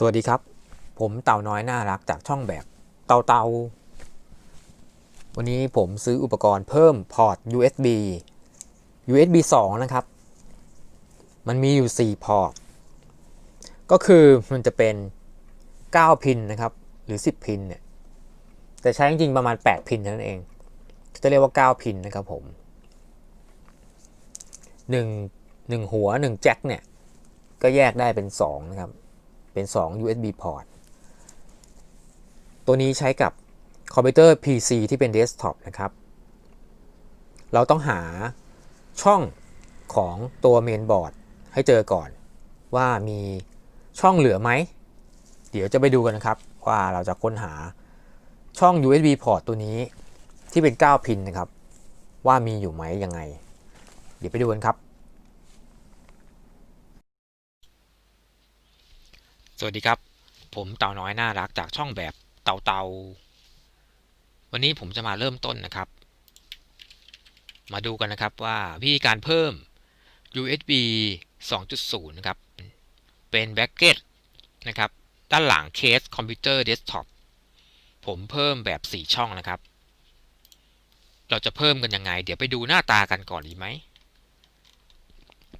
สวัสดีครับ ผมเต่าน้อยน่ารักจากช่องแบบเต่าเต่าวันนี้ผมซื้ออุปกรณ์เพิ่มพอร์ต USB USB 2 นะครับ มันมีอยู่ 4 พอร์ต ก็คือมันจะเป็น 9 พินนะครับ หรือ 10 พินเนี่ย แต่ใช้จริงๆประมาณ 8 พินเท่านั้นเอง จะเรียกว่า 9 พินนะครับผม1 1หัว 1 แจ็คเนี่ย ก็แยกได้เป็น 2 นะครับ เป็น 2 USB port ตัวนี้ใช้กับคอมพิวเตอร์ PC ที่เป็นเดสก์ท็อปนะครับ เราต้องหาช่องของตัวเมนบอร์ดให้เจอก่อนว่ามีช่องเหลือไหม เดี๋ยวจะไปดูกันนะครับ ว่าเราจะค้นหาช่อง USB port ตัวนี้ที่เป็น 9 พินนะครับ ว่ามีอยู่ไหมยังไง เดี๋ยวไปดูกันครับ สวัสดีครับ ผมเต่าน้อยน่ารักจากช่องแบบเต่าเตาวันนี้ผมจะมาเริ่มต้นนะครับ มาดูกันนะครับว่าวิธีการเพิ่ม USB 2.0 นะครับ เป็นแบ็กเก็ตนะครับ ด้านหลังเคสคอมพิวเตอร์เดสก์ท็อปผมเพิ่มแบบ 4 ช่องนะครับ เราจะเพิ่มกันยังไง เดี๋ยวไปดูหน้าตากันก่อนดีไหม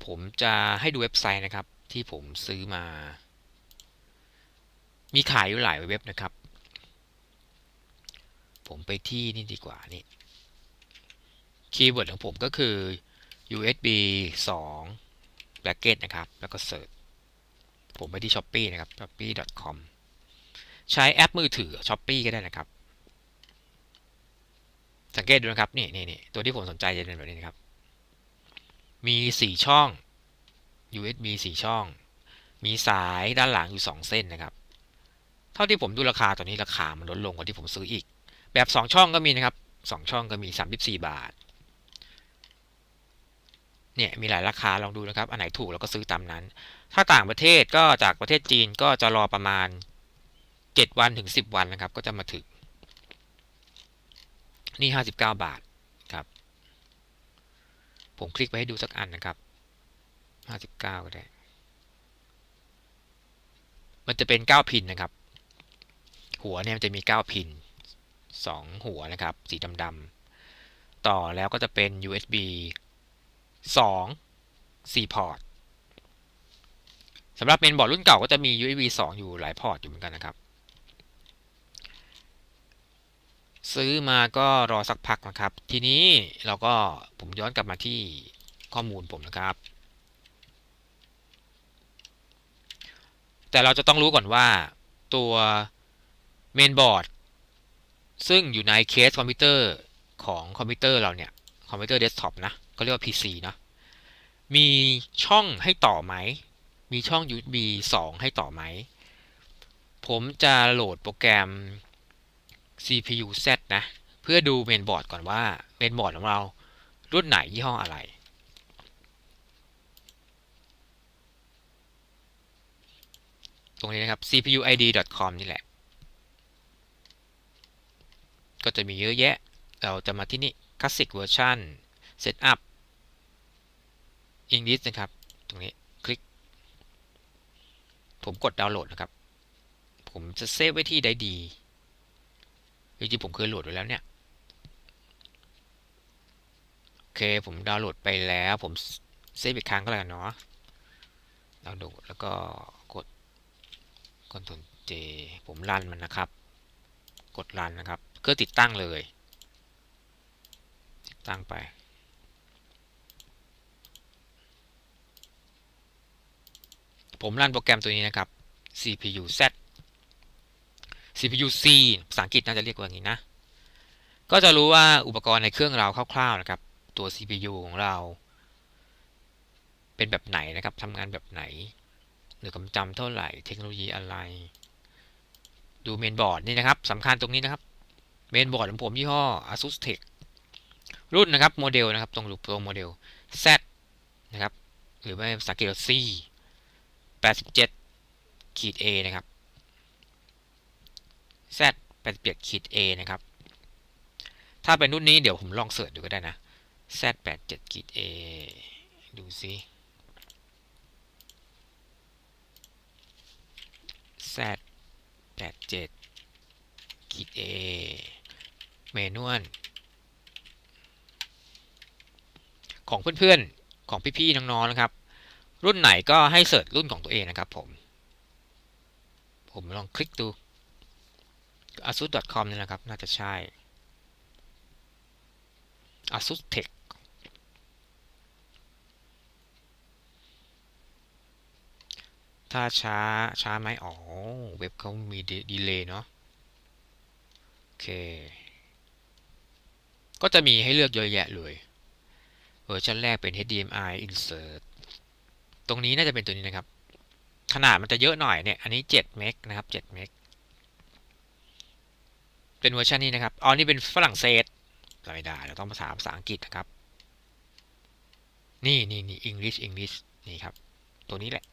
ผมจะให้ดูเว็บไซต์นะครับที่ผมซื้อมา มีขายอยู่หลายเว็บนะครับ ผมไปที่นี่ดีกว่านี่คีย์เวิร์ดของผมก็คือ USB 2 bracket นะครับ แล้วก็เสิร์ชผมไปที่ Shopee นะครับ shopee.com ใช้แอปมือถือ Shopee ก็ได้นะครับ สังเกตดูนะครับ นี่นี่นี่ตัวที่ผมสนใจจะเป็นแบบนี้นะครับ มี 4 ช่อง USB 4 ช่อง มีสายด้านหลังอยู่ 2 เส้นนะครับ เท่าที่ผมดูราคาตอนนี้ราคามันลดลงกว่าที่ผมซื้ออีก แบบ 2 ช่องก็มีนะครับ 2 ช่องก็มี 34 บาท เนี่ยมีหลายราคาลองดูนะครับ อันไหนถูกเราก็ซื้อตามนั้น ถ้าต่างประเทศก็จากประเทศจีนก็จะรอประมาณ 7 วันถึง 10 วันนะครับ ก็จะมาถึง นี่ 59 บาทครับ ผมคลิกไปให้ดูสักอันนะครับ 59 ก็ได้มันจะเป็น 9 พินนะครับ หัวเนี่ยจะมี 9 พิน 2 หัวนะครับ สีดำๆ ต่อแล้วก็จะเป็น USB 2 4 พอร์ตสำหรับเมนบอร์ดรุ่นเก่าก็จะมี USB 2 อยู่หลายพอร์ตอยู่เหมือนกันนะครับ ซื้อมาก็รอสักพักนะครับ ทีนี้เราก็ผมย้อนกลับมาที่ข้อมูลผมนะครับ แต่เราจะต้องรู้ก่อนว่าตัว เมนบอร์ดซึ่งอยู่ในเคสคอมพิวเตอร์ของคอมพิวเตอร์เราเนี่ย คอมพิวเตอร์เดสก์ท็อปนะ ก็เรียกว่า PC นะ มีช่องให้ต่อไหม มีช่อง USB 2 ให้ต่อไหม ผมจะโหลดโปรแกรม CPU Z นะ เพื่อดูเมนบอร์ดก่อนว่าเมนบอร์ดของเรารุ่นไหนยี่ห้ออะไร ตรงนี้นะครับ cpuid.com นี่แหละ ก็จะมีเยอะแยะ เราจะมาที่นี่ Classic Version Setup English นะครับ ตรงนี้คลิก ผมกดดาวน์โหลดนะครับ ผมจะเซฟไว้ที่ใดดีจริงๆผมเคยโหลดไว้แล้วเนี่ย โอเค ผมดาวน์โหลดไปแล้ว ผมเซฟอีกครั้งก็แล้วกันเนาะดาวน์โหลดแล้วก็กด Ctrl J ผมรันมันนะครับ กดรันนะครับ เพื่อติดตั้งเลย ติดตั้งไป ผมรันโปรแกรมตัวนี้นะครับ CPU Z CPU C ภาษาอังกฤษน่าจะเรียกว่าอย่างนี้นะ ก็จะรู้ว่าอุปกรณ์ในเครื่องเราคร่าวๆนะครับ ตัว CPU ของเรา เป็นแบบไหนนะครับทำงานแบบไหน หรือความจำเท่าไหร่ เทคโนโลยีอะไร ดูเมนบอร์ดนี่นะครับสำคัญตรงนี้นะครับ เมนบอร์ดของผมยี่ห้อ ASUS TEC รุ่นนะครับโมเดลนะครับตรงรูปตรงโมเดล Z นะครับหรือไม่ภาษาอังกฤษ C 87ขีด A นะครับ Z 87ขีด A นะครับ ถ้าเป็นรุ่นนี้เดี๋ยวผมลองเสิร์ชดูก็ได้นะ Z 87ขีด A ดูซิ Z Z แปดเจ็ดขีด A เมนวลของเพื่อนๆ ของพี่ๆ น้องๆ นะครับ รุ่นไหนก็ให้เสิร์ชรุ่นของตัวเองนะครับผม ผมลองคลิกดู asus.com นี่นะครับ น่าจะใช่ asus tech ถ้าช้าช้าไหมอ๋อ เว็บเขามีดีเลย์เนาะ โอเค ก็จะมีให้เลือกเยอะแยะเลย เวอร์ชันแรกเป็น HDMI insert ตรงนี้น่าจะเป็นตัวนี้นะครับ ขนาดมันจะเยอะหน่อยเนี่ย อันนี้7เมกนะครับ7เมกเป็นเวอร์ชันนี้นะครับอ๋อนี่เป็นฝรั่งเศสไม่ได้ เราต้องภาษาภาษาอังกฤษนะครับ นี่นี่นี่ English English นี่ครับ ตัวนี้แหละ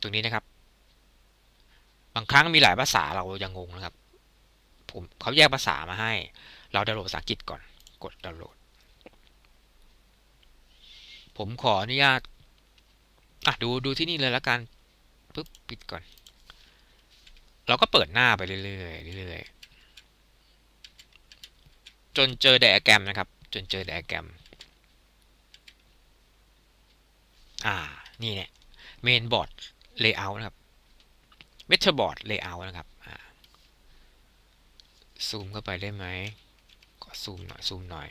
ตรงนี้นะครับ บางครั้งมีหลายภาษาเรายังงงนะครับ ผมเขาแยกภาษามาให้ เราดาวน์โหลดภาษาอังกฤษก่อน กดดาวน์โหลด ผมขออนุญาต อะดูดูที่นี่เลยล้วกันปุ๊บปิดก่อน เราก็เปิดหน้าไปเรื่อยๆเรื่อยๆจนเจอไดอะแกรมนะครับ จนเจอไดอะแกรม อ่า นี่เนี่ยเมนบอร์ด layout นะครับ m e t a b o a r d layout นะครับซูมเข้าไปได้ไหม ซูมหน่อยซูมหน่อย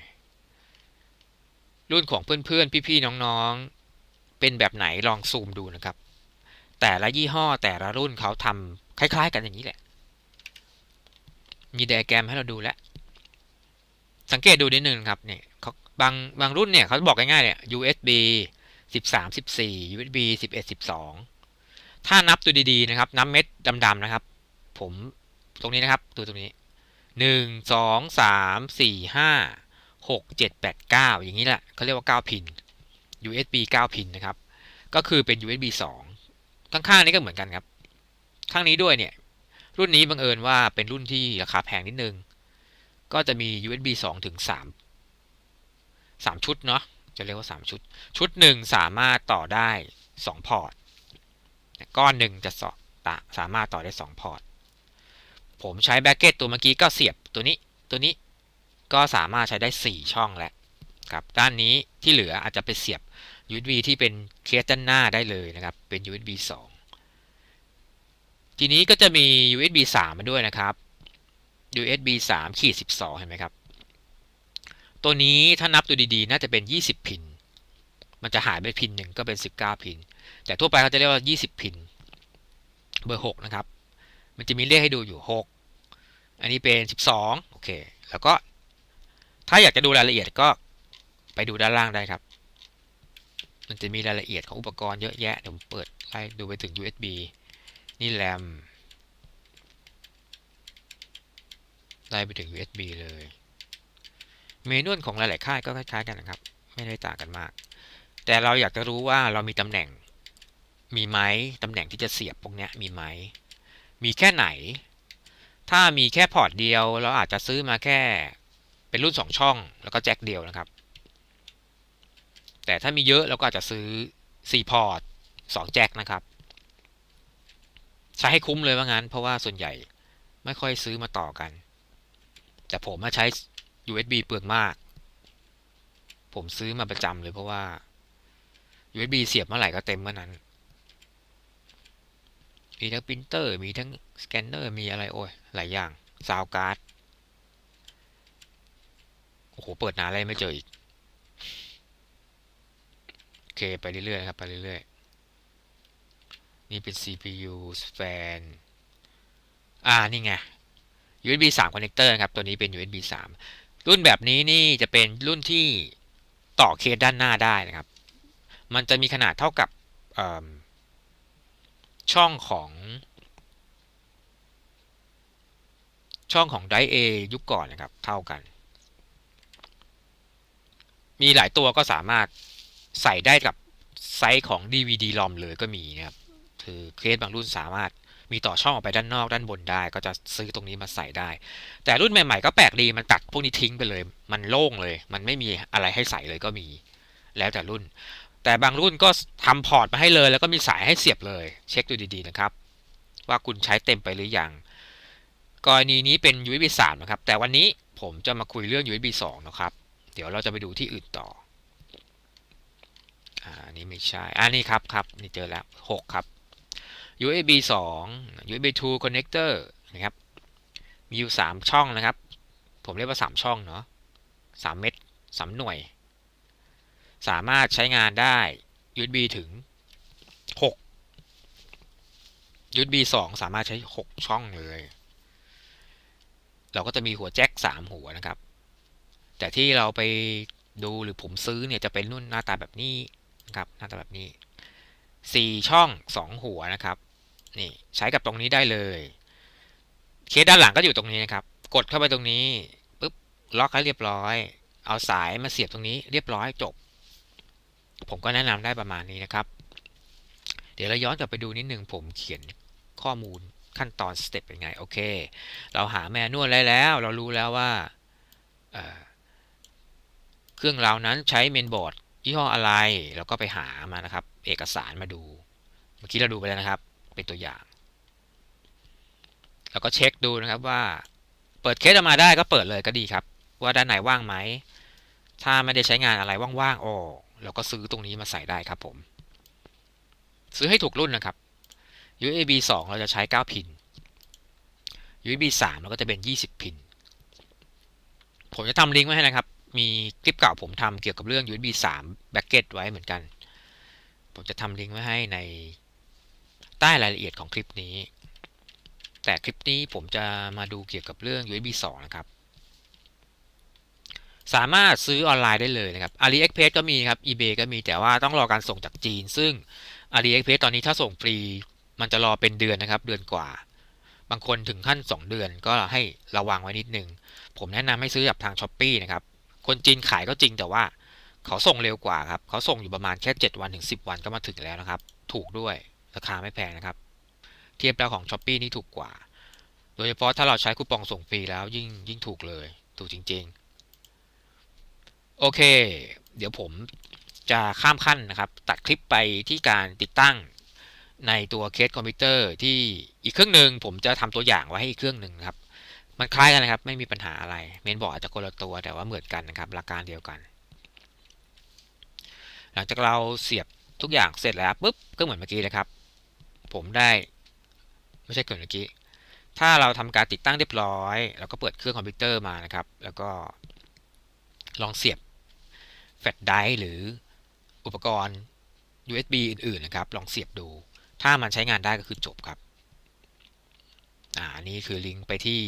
รุ่นของเพื่อนๆ พี่ๆ น้องๆ เป็นแบบไหนลองซูมดูนะครับ แต่ละยี่ห้อแต่ละรุ่นเขาทำคล้าย ๆ กันอย่างนี้แหละ มีไดอะแกรมให้เราดูแล้ว สังเกตดูนิดนึงครับเนี่ยเขาบางบางรุ่นเนี่ยเขาบอกง่ายๆเนี่ย USB 13 14 USB 11 12 ถ้านับตัวดีๆนะครับ นับเม็ดดำๆนะครับ ผมตรงนี้นะครับตัวตรงนี้ หนึ่งสองสามสี่ห้าหกเจ็ดแปดเก้าอย่างนี้แหละเขาเรียกว่าเก้าพิน USB เก้าพินนะครับ ก็คือเป็น USB สองข้างๆนี้ก็เหมือนกันครับ ข้างนี้ด้วยเนี่ย รุ่นนี้บังเอิญว่าเป็นรุ่นที่ราคาแพงนิดนึง ก็จะมี USB สองถึงสามสามชุดเนาะ จะเรียกว่าสามชุด ชุดหนึ่งสามารถต่อได้สองพอร์ต ก้อนหนึ่งจะสามารถต่อได้สองพอร์ต ผมใช้แบ็กเก็ตตัวเมื่อกี้ก็เสียบตัวนี้ตัวนี้ก็สามารถใช้ได้ 4 ช่องแล้วครับด้านนี้ที่เหลืออาจจะไปเสียบ USB ที่เป็นเคสด้านหน้าได้เลยนะครับ เป็น USB 2 ทีนี้ก็จะมี USB 3 มาด้วยนะครับ USB 3ขีด12 เห็นไหมครับ ตัวนี้ถ้านับตัวดีๆ น่าจะเป็น 20 พิน มันจะหายไปพินหนึ่งก็เป็น 19 พิน แต่ทั่วไปเขาจะเรียกว่า 20 พิน เบอร์ 6 นะครับ มันจะมีเลขให้ดูอยู่ 6 อันนี้เป็น 12 โอเค แล้วก็ถ้าอยากจะดูรายละเอียดก็ไปดูด้านล่างได้ครับ มันจะมีรายละเอียดของอุปกรณ์เยอะแยะ เดี๋ยวผมเปิดไล่ดูไปถึง USB นี่แรมไล่ไปถึง USB เลย เมนูของหลายๆค่ายก็คล้ายๆกันนะครับ ไม่ได้ต่างกันมาก แต่เราอยากจะรู้ว่าเรามีตำแหน่ง มีไหมตำแหน่งที่จะเสียบพวกนี้มีไหม มีแค่ไหน ถ้ามีแค่พอร์ตเดียว เราอาจจะซื้อมาแค่เป็นรุ่น 2 ช่อง แล้วก็แจ็คเดียวนะครับ แต่ถ้ามีเยอะเราก็อาจจะซื้อ 4 พอร์ต 2 แจ็คนะครับ ใช้ให้คุ้มเลยว่างั้น เพราะว่าส่วนใหญ่ไม่ค่อยซื้อมาต่อกัน แต่ผมมาใช้ USB เปลืองมาก ผมซื้อมาประจำเลยเพราะว่า USB เสียบเมื่อไหร่ก็เต็มเมื่อนั้น มีทั้งปรินเตอร์ มีทั้งสแกนเนอร์ มีอะไรโอ้ย หลายอย่างซาวการ์ด โอ้โห เปิดนานอะไรไม่เจออีก โอเค ไปเรื่อยๆครับ ไปเรื่อยๆ นี่เป็น CPU fan อ่า นี่ไง USB 3 connector ครับ ตัวนี้เป็น USB 3 รุ่นแบบนี้นี่จะเป็นรุ่นที่ต่อเคสด้านหน้าได้นะครับ มันจะมีขนาดเท่ากับ ช่องของช่องของไดเอยุคก่อนนะครับ เท่ากัน มีหลายตัวก็สามารถใส่ได้กับไซส์ของ DVD ลอมเลยก็มีนะครับ คือเคสบางรุ่นสามารถมีต่อช่องออกไปด้านนอกด้านบนได้ ก็จะซื้อตรงนี้มาใส่ได้ แต่รุ่นใหม่ๆก็แปลกดีมันตัดพวกนี้ทิ้งไปเลย มันโล่งเลย มันไม่มีอะไรให้ใส่เลยก็มี แล้วแต่รุ่น แต่บางรุ่นก็ทำพอร์ตมาให้เลย แล้วก็มีสายให้เสียบเลย เช็คดูดีๆนะครับ ว่าคุณใช้เต็มไปหรือยังกรณีนี้เป็น USB 3นะครับ แต่วันนี้ผมจะมาคุยเรื่อง USB 2นะครับ เดี๋ยวเราจะไปดูที่อื่นต่ออันนี้ไม่ใช่อันนี้ครับครับนี่เจอแล้ว 6 ครับ USB 2 USB 2 connector นะครับ มีอยู่ 3 ช่องนะครับ ผมเรียกว่า 3 ช่องเนาะ3เม็ด3หน่วย สามารถใช้งานได้ USB ถึง 6 USB 2 สามารถใช้ 6 ช่องเลย เราก็จะมีหัวแจ็ค3 หัวนะครับ แต่ที่เราไปดูหรือผมซื้อเนี่ยจะเป็นรุ่นหน้าตาแบบนี้นะครับ หน้าตาแบบนี้ 4 ช่อง 2 หัวนะครับ นี่ใช้กับตรงนี้ได้เลย เคสด้านหลังก็อยู่ตรงนี้นะครับ กดเข้าไปตรงนี้ปุ๊บล็อกให้เรียบร้อย เอาสายมาเสียบตรงนี้เรียบร้อยจบ ผมก็แนะนำได้ประมาณนี้นะครับ เดี๋ยวเราย้อนกลับไปดูนิดนึงผมเขียนข้อมูลขั้นตอนสเต็ปเป็นไง โอเค เราหาแมนนวลได้แล้ว เรารู้แล้วว่าเเครื่องเรานั้นใช้เมนบอร์ดยี่ห้ออะไร เราก็ไปหามานะครับ เอกสารมาดู เมื่อกี้เราดูไปแล้วนะครับ เป็นตัวอย่าง แล้วก็เช็คดูนะครับว่า เปิดเคสออกมาได้ก็เปิดเลยก็ดีครับ ว่าด้านไหนว่างไหม ถ้าไม่ได้ใช้งานอะไรว่างๆอ๋อ เราก็ซื้อตรงนี้มาใส่ได้ครับผม ซื้อให้ถูกรุ่นนะครับ USB 2 เราจะใช้ 9 พิน USB 3 เราก็จะเป็น 20 พิน ผมจะทำลิงก์ไว้ให้นะครับ มีคลิปเก่าผมทำเกี่ยวกับเรื่อง USB 3 b a c k e t ไว้เหมือนกัน ผมจะทำลิงก์ไว้ให้ในใต้รายละเอียดของคลิปนี้ แต่คลิปนี้ผมจะมาดูเกี่ยวกับเรื่อง USB 2 นะครับ สามารถซื้อออนไลน์ได้เลยนะครับ AliExpress ก็มีครับ eBay ก็มีแต่ว่าต้องรอการส่งจากจีน ซึ่ง AliExpress ตอนนี้ถ้าส่งฟรี มันจะรอเป็นเดือนนะครับ เดือนกว่า บางคนถึงขั้น 2 เดือนก็ให้ระวังไว้นิดนึง ผมแนะนำให้ซื้อจากทาง s h อ p e e นะครับ คนจีนขายก็จริงแต่ว่าเขาส่งเร็วกว่าครับ เขาส่งอยู่ประมาณแค่ 7 วันถึง 10 วันก็มาถึงแล้วนะครับ ถูกด้วย ราคาไม่แพงนะครับ เทียบแล้วของ s h อ p e e นี่ถูกกว่า โดยเฉพาะถ้าเราใช้คูปองส่งฟรีแล้วยิ่งยิ่งถูกเลย ถูกจริง ๆ โอเค เดี๋ยวผมจะข้ามขั้นนะครับ ตัดคลิปไปที่การติดตั้งในตัวเคสคอมพิวเตอร์ที่อีกเครื่องหนึ่งผมจะทำตัวอย่างไว้ให้อีกเครื่องหนึ่งครับ มันคล้ายกันนะครับ ไม่มีปัญหาอะไร เมนบอร์ดอาจจะคนละตัวแต่ว่าเหมือนกันนะครับหลักการเดียวกัน หลังจากเราเสียบทุกอย่างเสร็จแล้วปุ๊บก็เหมือนเมื่อกี้เลยครับ ผมได้ไม่ใช่เกิดเมื่อกี้ ถ้าเราทำการติดตั้งเรียบร้อย เราก็เปิดเครื่องคอมพิวเตอร์มานะครับ แล้วก็ลองเสียบ แฟลชไดรฟ์หรืออุปกรณ์ USB อื่นๆนะครับ ลองเสียบดู ถ้ามันใช้งานได้ก็คือจบครับ อ่านนี้คือลิงก์ไปที่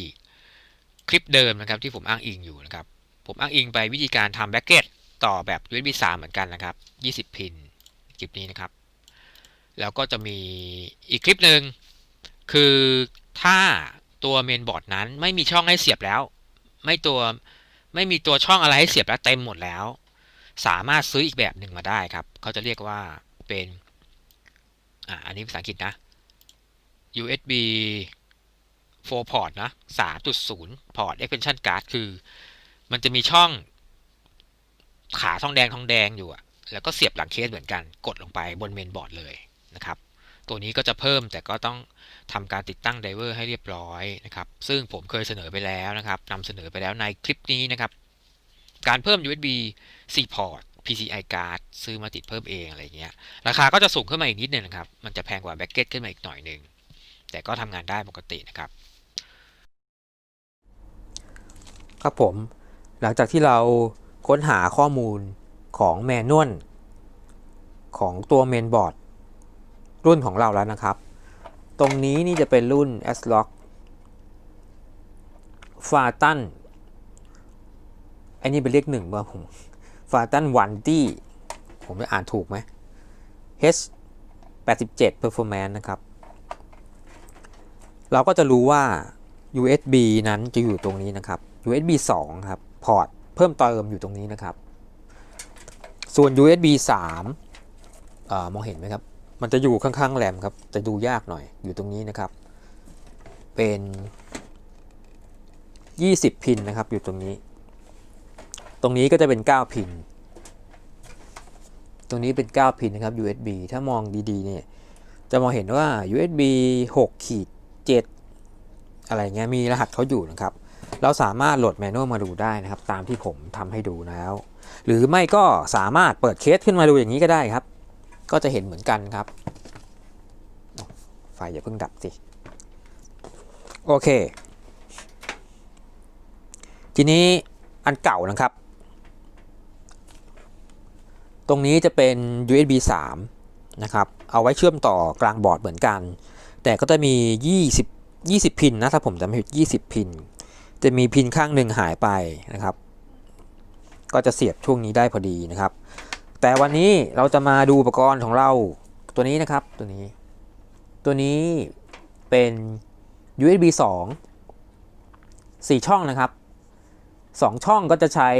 คลิปเดิมนะครับที่ผมอ้างอิงอยู่นะครับ ผมอ้างอิงไปวิธีการทำแบ็กเก็ตต่อแบบ USB 3 เหมือนกันนะครับ 20 พินคลิปนี้นะครับ แล้วก็จะมีอีกคลิปหนึ่งคือถ้าตัวเมนบอร์ดนั้นไม่มีช่องให้เสียบแล้ว ไม่ตัวไม่มีตัวช่องอะไรให้เสียบแล้วเต็มหมดแล้ว สามารถซื้ออีกแบบหนึ่งมาได้ครับ เขาจะเรียกว่าเป็นอ่าอันนี้ภาษาอังกฤษนะ USB 4 port นะ 3.0 port extension card คือ มันจะมีช่องขาทองแดงทองแดงอยู่อะแล้วก็เสียบหลังเคสเหมือนกัน กดลงไปบนเมนบอร์ดเลยนะครับ ตัวนี้ก็จะเพิ่มแต่ก็ต้องทำการติดตั้งไดเวอร์ให้เรียบร้อยนะครับ ซึ่งผมเคยเสนอไปแล้วนะครับนำเสนอไปแล้วในคลิปนี้นะครับ การเพิ่ม USB 4 port PCI card ซื้อมาติดเพิ่มเองอะไรเงี้ย ราคาก็จะสูงขึ้นมาอีกนิดนึงนะครับ มันจะแพงกว่าแบ็กเก็ตขึ้นมาอีกหน่อยหนึ่งแต่ก็ทำงานได้ปกตินะครับ ครับผม หลังจากที่เราค้นหาข้อมูลของแมนนวลของตัวเมนบอร์ดรุ่นของเราแล้วนะครับ ตรงนี้นี่จะเป็นรุ่น s l o c k f a t a n อันนี้เป็นเลขหนึ่งเมื่อผม f a t a n 1 d ผมจะอ่านถูกไหม H 87 Performance นะครับ เราก็จะรู้ว่า USB นั้นจะอยู่ตรงนี้นะครับ USB 2 ครับ พอร์ตเพิ่มเติมอยู่ตรงนี้นะครับ ส่วน USB 3เอ่อมองเห็นไหมครับ มันจะอยู่ข้างๆแรมครับ จะดูยากหน่อย อยู่ตรงนี้นะครับ เป็น 20 พินนะครับ อยู่ตรงนี้ ตรงนี้ก็จะเป็น 9 พิน ตรงนี้เป็น 9 พินนะครับ USB ถ้ามองดีๆเนี่ยจะมองเห็นว่า USB 6ขีด7อะไรเงี้ยมีรหัสเขาอยู่นะครับ เราสามารถโหลดแมนนวลมาดูได้นะครับ ตามที่ผมทำให้ดูแล้ว หรือไม่ก็สามารถเปิดเคสขึ้นมาดูอย่างนี้ก็ได้ครับ ก็จะเห็นเหมือนกันครับ ไฟอย่าเพิ่งดับสิ โอเค ทีนี้อันเก่านะครับ ตรงนี้จะเป็น USB 3 นะครับ เอาไว้เชื่อมต่อกลางบอร์ดเหมือนกัน แต่ก็จะมี 20 20 พินนะถ้าผมจำไม่ผิด 20 พิน จะมีพินข้างหนึ่งหายไปนะครับ ก็จะเสียบช่วงนี้ได้พอดีนะครับ แต่วันนี้เราจะมาดูอุปกรณ์ของเราตัวนี้นะครับตัวนี้ ตัวนี้เป็น USB 2 4 ช่องนะครับ 2 ช่องก็จะใช้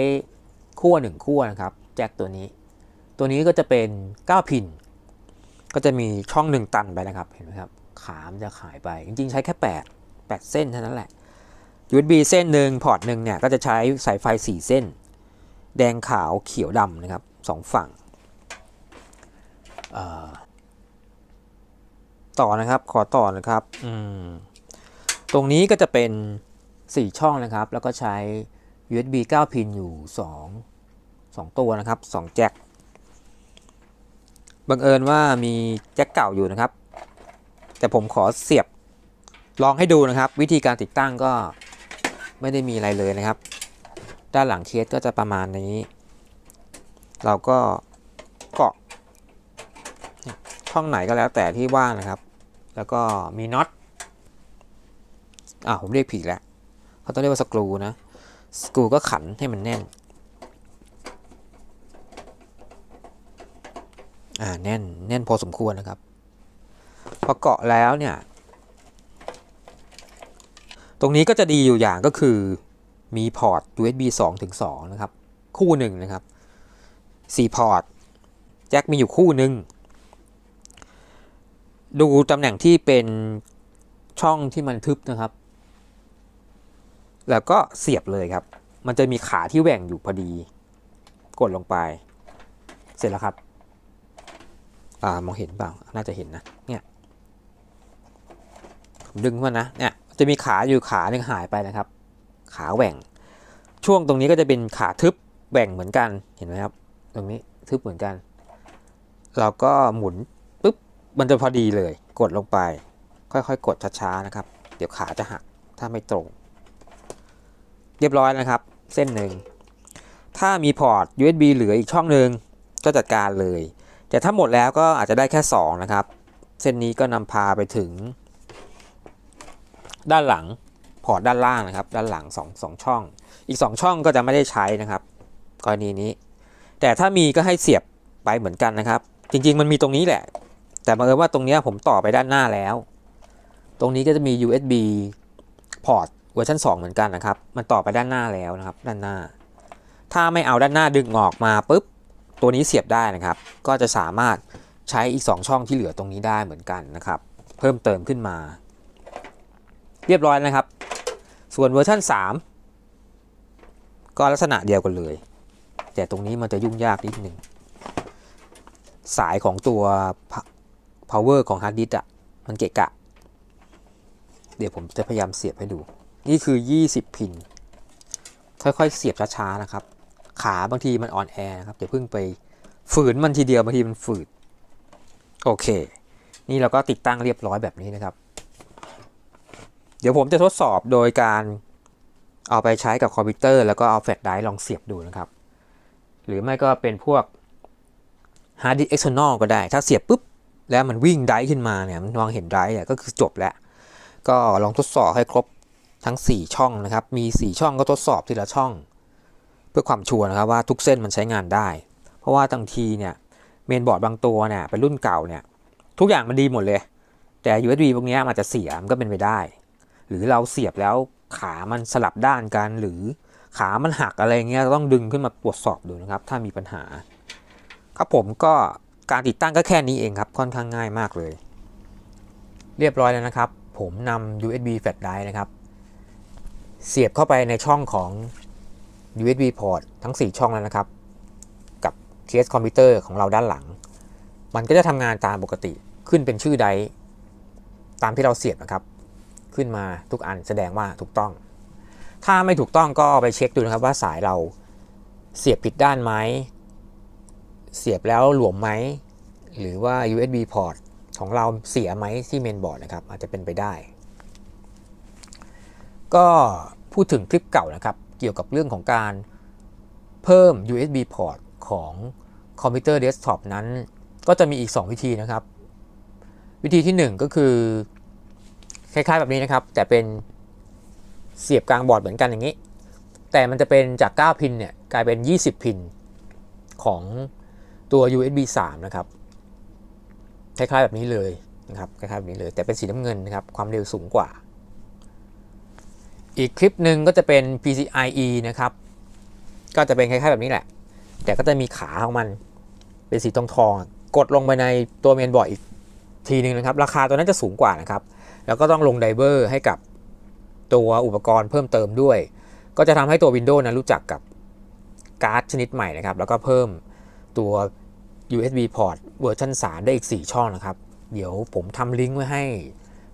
ขั้ว1ขั้วนะครับ แจ็คตัวนี้ ตัวนี้ก็จะเป็น 9 พิน ก็จะมีช่อง 1 ตันไปนะครับ เห็นไหมครับ ขามจะขายไป จริง ๆ ใช้แค่ 8 8 เส้นเท่านั้นแหละ USB เส้นหนึ่งพอร์ตหนึ่งเนี่ย ก็จะใช้สายไฟ 4 เส้น แดงขาวเขียวดำนะครับสองฝั่ง ต่อนะครับ ขอต่อนะครับตรงนี้ก็จะเป็น 4 ช่องนะครับ แล้วก็ใช้ USB 9 พินอยู่ 2 2 ตัวนะครับ 2 แจ็ค บังเอิญว่ามีแจ็คเก่าอยู่นะครับ แต่ผมขอเสียบลองให้ดูนะครับ วิธีการติดตั้งก็ไม่ได้มีอะไรเลยนะครับ ด้านหลังเคสก็จะประมาณนี้ เราก็เกาะช่องไหนก็แล้วแต่ที่ว่างนะครับ แล้วก็มีน็อตอ่าผมเรียกผิดแล้วเขาต้องเรียกว่าสกรูนะสกรูก็ขันให้มันแน่น อ่าแน่นแน่นพอสมควรนะครับ พอเกาะแล้วเนี่ย ตรงนี้ก็จะดีอยู่อย่างก็คือมีพอร์ต USB 2ถึง2นะครับ คู่หนึ่งนะครับ 4 พอร์ต แจ็คมีอยู่คู่หนึ่ง ดูตำแหน่งที่เป็นช่องที่มันทึบนะครับ แล้วก็เสียบเลยครับ มันจะมีขาที่แหว่งอยู่พอดี กดลงไป เสร็จแล้วครับ อ่ามองเห็นเปล่าน่าจะเห็นนะเนี่ยผมดึงขึ้นมานะเนี่ยจะมีขาอยู่ขาหนึ่งหายไปนะครับ ขาแหว่ง ช่วงตรงนี้ก็จะเป็นขาทึบแหว่งเหมือนกันเห็นไหมครับ ตรงนี้ทึบเหมือนกัน เราก็หมุนปุ๊บมันจะพอดีเลย กดลงไป ค่อยๆ กดช้าๆนะครับ เดี๋ยวขาจะหักถ้าไม่ตรง เรียบร้อยนะครับ เส้นหนึ่งถ้ามีพอร์ต USB เหลืออีกช่องหนึ่งก็จัดการเลย แต่ถ้าหมดแล้วก็อาจจะได้แค่ 2 นะครับ เส้นนี้ก็นำพาไปถึง ด้านหลังพอร์ตด้านล่างนะครับ ด้านหลัง2 2ช่อง อีก 2 ช่องก็จะไม่ได้ใช้นะครับ กรณีนี้ แต่ถ้ามีก็ให้เสียบไปเหมือนกันนะครับ จริง ๆ มันมีตรงนี้แหละ แต่บังเอิญว่าตรงนี้ผมต่อไปด้านหน้าแล้ว ตรงนี้ก็จะมี USB พอร์ตเวอร์ชัน2 เหมือนกันนะครับ มันต่อไปด้านหน้าแล้วนะครับ ด้านหน้า ถ้าไม่เอาด้านหน้าดึงออกมาปุ๊บ ตัวนี้เสียบได้นะครับ ก็จะสามารถใช้อีก 2 ช่องที่เหลือตรงนี้ได้เหมือนกันนะครับ เพิ่มเติมขึ้นมา เรียบร้อยนะครับ ส่วนเวอร์ชัน3 ก็ลักษณะเดียวกันเลย แต่ตรงนี้มันจะยุ่งยากนิดนึง สายของตัว power ของ hard disk อะมันเกะกะ เดี๋ยวผมจะพยายามเสียบให้ดู นี่คือ 20 พิน ค่อยๆ เสียบช้าๆ นะครับ ขาบางทีมันอ่อนแอนะครับเดี๋ยวเพิ่งไปฝืนมันทีเดียวบางทีมันฝืดโอเค นี่เราก็ติดตั้งเรียบร้อยแบบนี้นะครับ เดี๋ยวผมจะทดสอบโดยการเอาไปใช้กับคอมพิวเตอร์แล้วก็เอาแฟลชไดรฟ์ลองเสียบดูนะครับ หรือไม่ก็เป็นพวกฮาร์ดดิสก์เอ็กซ์นอลก็ได้ ถ้าเสียบปุ๊บ แล้วมันวิ่งไดรฟ์ขึ้นมาเนี่ยมันมองเห็นไดรฟ์เนี่ยก็คือจบแล้ว ก็ลองทดสอบให้ครบทั้ง 4 ช่องนะครับ มี 4 ช่องก็ทดสอบทีละช่อง เพื่อความชัวร์นะครับว่าทุกเส้นมันใช้งานได้ เพราะว่าบางทีเนี่ยเมนบอร์ดบางตัวเนี่ยเป็นรุ่นเก่าเนี่ยทุกอย่างมันดีหมดเลย แต่ USB พวกนี้ยมันจะเสียมันก็เป็นไปได้ หรือเราเสียบแล้วขามันสลับด้านกันหรือขามันหักอะไรเงี้ยต้องดึงขึ้นมาตรวจสอบดูนะครับ ถ้ามีปัญหา ครับผมก็การติดตั้งก็แค่นี้เองครับ ค่อนข้างง่ายมากเลย เรียบร้อยแล้วนะครับ ผมนำ USB flash drive นะครับ เสียบเข้าไปในช่องของ USB port ทั้ง 4 ช่องแล้วนะครับ กับเคสคอมพิวเตอร์ของเราด้านหลัง มันก็จะทำงานตามปกติขึ้นเป็นชื่อไดตามที่เราเสียบนะครับ ขึ้นมาทุกอันแสดงว่าถูกต้อง ถ้าไม่ถูกต้องก็ไปเช็คดูนะครับว่าสายเราเสียบผิดด้านไหม เสียบแล้วหลวมไหม หรือว่า USB port ของเราเสียไหมที่เมนบอร์ดนะครับ อาจจะเป็นไปได้ ก็พูดถึงคลิปเก่านะครับ เกี่ยวกับเรื่องของการเพิ่ม USB port ของคอมพิวเตอร์เดสก์ท็อปนั้น ก็จะมีอีก 2 วิธีนะครับ วิธีที่ 1 ก็คือ คล้ายๆแบบนี้นะครับ แต่เป็นเสียบกลางบอร์ดเหมือนกันอย่างนี้ แต่มันจะเป็นจาก 9 พินเนี่ยกลายเป็น 20 พินของตัว USB 3 นะครับ คล้ายๆแบบนี้เลยนะครับ คล้ายๆแบบนี้เลย แต่เป็นสีน้ำเงินนะครับ ความเร็วสูงกว่า อีกคลิปหนึ่งก็จะเป็น PCIe นะครับ ก็จะเป็นคล้ายๆแบบนี้แหละ แต่ก็จะมีขาของมันเป็นสีทองทองๆกดลงไปในตัวเมนบอร์ดอีกทีหนึ่งนะครับ ราคาตัวนั้นจะสูงกว่านะครับ แล้วก็ต้องลงไดเวอร์ให้กับตัวอุปกรณ์เพิ่มเติมด้วย ก็จะทำให้ตัว Windows นั้นรู้จักกับการ์ดชนิดใหม่นะครับ แล้วก็เพิ่มตัว USB port เวอร์ชัน3 ได้อีก 4 ช่องนะครับ เดี๋ยวผมทำลิงก์ไว้ให้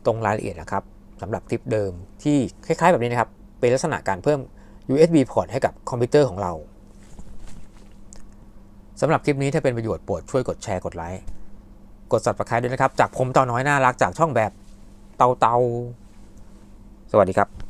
ตรงรายละเอียดนะครับ สำหรับคลิปเดิมที่คล้ายๆแบบนี้นะครับ เป็นลักษณะการเพิ่ม USB port ให้กับคอมพิวเตอร์ของเราสำหรับคลิปนี้ถ้าเป็นประโยชน์โปรดช่วยกดแชร์กดไลค์กด subscribe ด้วยนะครับ จากผมเต่าน้อยน่ารักจากช่องแบบเตาเตาสวัสดีครับ